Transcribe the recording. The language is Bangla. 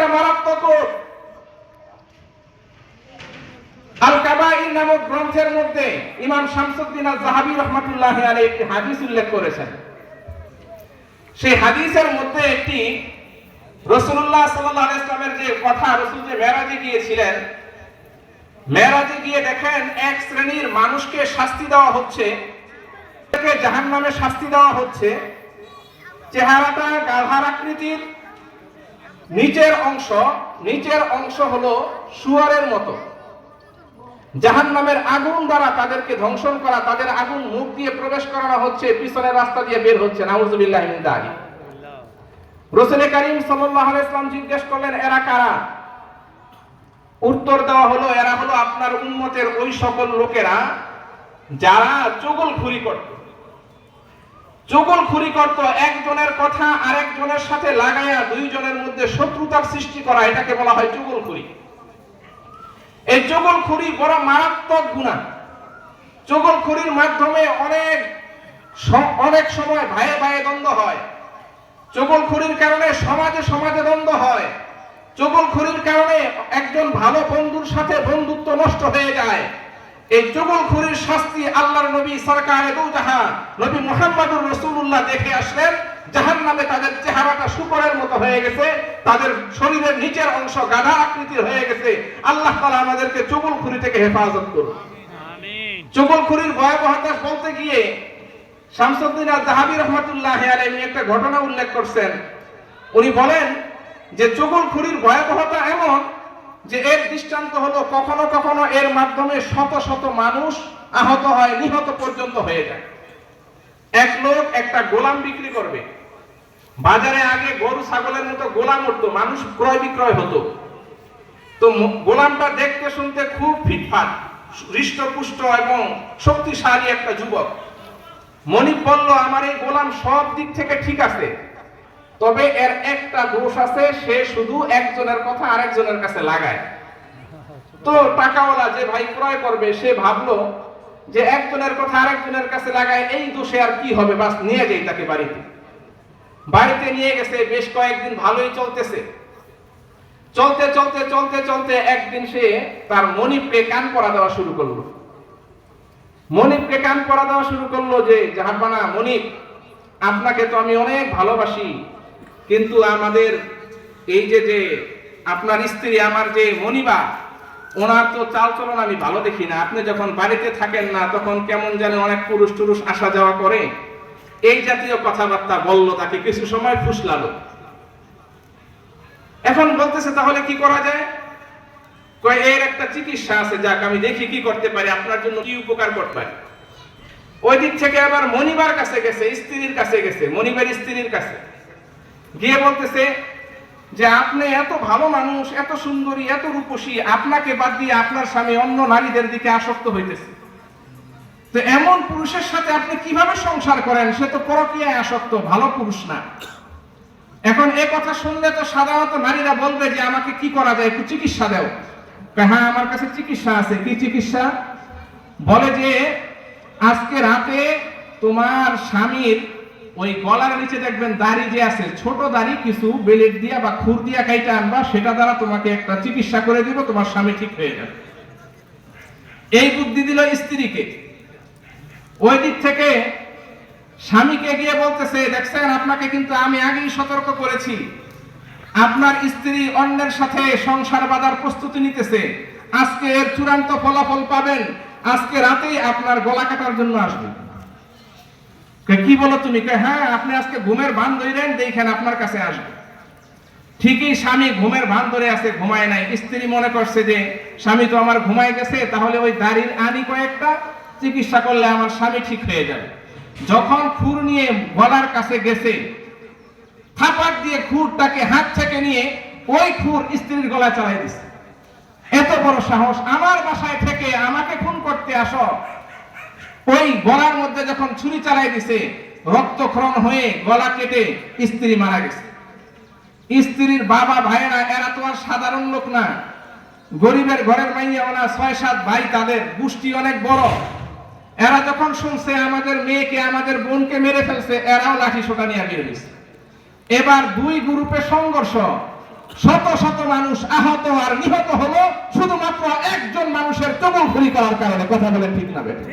একটা মারাত্মক। আল কাবাইর নামক গ্রন্থের মধ্যে ইমাম শামসুদ্দিন জাহাবি রহমাতুল্লাহ আলী একটি হাদিস উল্লেখ করেছেন। সেই হাদিসের মধ্যে একটি রসুল্লাহ সাল্লাহ ইসলামের যে কথা, রসুল যে গিয়েছিলেন গিয়ে দেখেন এক শ্রেণির মানুষকে শাস্তি দেওয়া হচ্ছে জাহান নামে শাস্তি দেওয়া হচ্ছে। চেহারাটা গাধার আকৃতির নিচের অংশ নিচের অংশ হলো সুয়ারের মতো। জাহান নামের আগুন দ্বারা তাদেরকে ধ্বংসন করা, তাদের আগুন মুখ দিয়ে প্রবেশ করানো হচ্ছে, পিছনের রাস্তা দিয়ে বের হচ্ছে, নাউজুবিল্লাহ দালিক। রসুল করিম ইসলাম জিজ্ঞেস করলেন, এরা কারা? উত্তর দেওয়া হলো, এরা হলো আপনার উম্মতের ওই সকল লোকেরা যারা চুগলখুরি করত। চুগলখুরি করত একজনের কথা আরেকজনের সাথে লাগায়া দুইজনের মধ্যে শত্রুতার সৃষ্টি করা, এটাকে বলা হয় চুগলখুরি এই চগলখুরি বড় মারাত্মক গুণা। চগলখুরির মাধ্যমে অনেক অনেক সময় ভাইয়ে ভাইয়ে দ্বন্দ্ব হয়। চগলখুরির কারণে সমাজে সমাজে দ্বন্দ্ব হয়। চগলখুরির কারণে একজন ভালো বন্ধুর সাথে বন্ধুত্ব নষ্ট হয়ে যায়। এই চগলখুরির শাস্তি আল্লাহর নবী সরকার জাহান নবী মুহাম্মদুর রসুল্লাহ দেখে আসলেন জাহান নামে তাদের চেহারাটা শুকরের মতো হয়ে গেছে তাদের শরীরের নিচের অংশ গাধা আকৃতির হয়ে গেছে। আল্লাহ তালা আমাদেরকে চগলখুরি থেকে হেফাজত করুন। আমিন। চগলখুরির ভয়াবহতা বলতে গিয়ে শামসুদ্দিন আল জাহাবি রহমতুল্লাহ আলাইহি একটা ঘটনা উল্লেখ করছেন। উনি বলেন যে চগলখুরির ভয়াবহতা এমন যে এর দৃষ্টান্ত হলো কখনো কখনো এর মাধ্যমে শত শত মানুষ আহত হয়, নিহত পর্যন্ত হয়ে যায়। এক লোক একটা গোলাম বিক্রি করবে। বাজারে আগে গরু, ছাগলের মতো গোলাম উঠতো, মানুষ ক্রয় বিক্রয় হতো। তো গোলামটা দেখতে শুনতে খুব ফিটফাট, হৃষ্টপুষ্ট এবং শক্তিশালী একটা যুবক। মনিপ বলল, আমার এই গোলাম সব দিক থেকে ঠিক আছে। তবে এর একটা দোষ আছে, সে শুধু একজনের কথা আরেকজনের কাছে লাগায়। তো টাকাওয়ালা যে ভাই ক্রয় করবে, সে ভাবলো যে একজনের কথা আরেকজনের কাছে লাগায়, এই দোষে আর কি হবে? বাস নিয়ে যাই তাকে বাড়িতে। বাড়িতে নিয়ে গেছে, বেশ কয়েকদিন ভালোই চলতেছে। চলতে চলতে চলতে চলতে একদিন সে তার মনিপকে কান পরা দেওয়া শুরু করল। মনিপকে কান পরা দেওয়া শুরু করল যে জাহাবানা মনিপ আপনাকে তো আমি অনেক ভালোবাসি। কিন্তু আমাদের এই যে যে আপনার স্ত্রী, আমার যে মনিবা, ওনার তো চাল চলন আমি ভালো দেখি না। আপনি যখন বাড়িতে থাকেন না, তখন কেমন যেন অনেক পুরুষ টুরুষ আসা যাওয়া করে। এই জাতীয় কথাবার্তা বলল তাকে, কিছু সময় ফুসলালো। এখন বলতেছে, তাহলে কি করা যায়? কয়, এর একটা চিকিৎসা আছে, যাক, আমি দেখি কি করতে পারি, আপনার জন্য কি উপকার করতে পারি? ওই দিক থেকে আবার মনিবার কাছে গেছে, স্ত্রীর কাছে গেছে, মনিবার স্ত্রীর কাছে। গিয়ে বলতেছে যে আপনি এত ভালো মানুষ, এত সুন্দরী, এত রূপসী, আপনাকে বাদ দিয়ে আপনার স্বামী অন্য নারীদের দিকে আসক্ত হইতেছে। তো এমন পুরুষের সাথে আপনি কীভাবে সংসার করেন? সে তো পরকীয়ায় আসক্ত, ভালো পুরুষ না। এখন এ কথা শুনলে তো সাধারণত নারীরা বলবে যে আমাকে কি করা যায়, একটু চিকিৎসা দেও। হ্যাঁ আমার কাছে চিকিৎসা আছে। কি চিকিৎসা? বলে যে, আজকে রাতে তোমার স্বামীর ওই গলার নিচে দেখবেন দাড়ি যে আছে, ছোট দাড়ি কিছু বেলেট দিয়া বা খুর দিয়া কাইটা আনবা, সেটা দ্বারা তোমাকে একটা চিকিৎসা করে দিব, তোমার স্বামী ঠিক হয়ে যাবে। এই বুদ্ধি দিল স্ত্রীকে। ওই দিক থেকে স্বামীকে গিয়ে বলতেছে, দেখছেন, আপনাকে কিন্তু আমি আগেই সতর্ক করেছি। আপনার স্ত্রী অন্যের সাথে সংসার বাঁধার প্রস্তুতি নিতেছে। আজকে এর চূড়ান্ত ফলাফল পাবেন। আজকে রাতেই আপনার গলা কাটার জন্য আসবে। কি বলো তুমি? হ্যাঁ আপনি আজকে ঘুমের ভান ধরেন দেখেন আপনার কাছে আসবে। ঠিকই স্বামী ঘুমের ভান ধরে আছে, ঘুমায় নাই। স্ত্রী মনে করছে যে, স্বামী তো আমার ঘুমায় গেছে, তাহলে ওই দাড়ির আনি কয়েকটা চিকিৎসা করলে আমার স্বামী ঠিক হয়ে যাবে। যখন খুর নিয়ে গলার কাছে গেছে, থাপাক দিয়ে খুরটাকে হাত থেকে নিয়ে ওই খুর স্ত্রীর গলা চালাই দিছে। এত বড় সাহস, আমার বাসায় থেকে আমাকে খুন করতে আসো ওই গলার মধ্যে যখন ছুরি চালাই দিছে, রক্তক্ষরণ হয়ে গলা কেটে স্ত্রী মারা গেছে। স্ত্রীর বাবা, ভাইয়েরা, এরা তো আর সাধারণ লোক না। গরিবের ঘরের মাইয়া ওনা ছয় সাত ভাই, তাদের গোষ্ঠী অনেক বড়। এরা যখন শুনছে, আমাদের মেয়েকে, আমাদের বোনকে মেরে ফেলছে, এরাও লাঠি সোটা নিয়ে বের হয়েছে এবার দুই গ্রুপে সংঘর্ষ। শত শত মানুষ আহত আর নিহত হলো, শুধুমাত্র একজন মানুষের চবল করার কারণে। কথা বলেন ঠিক না বেঠিক?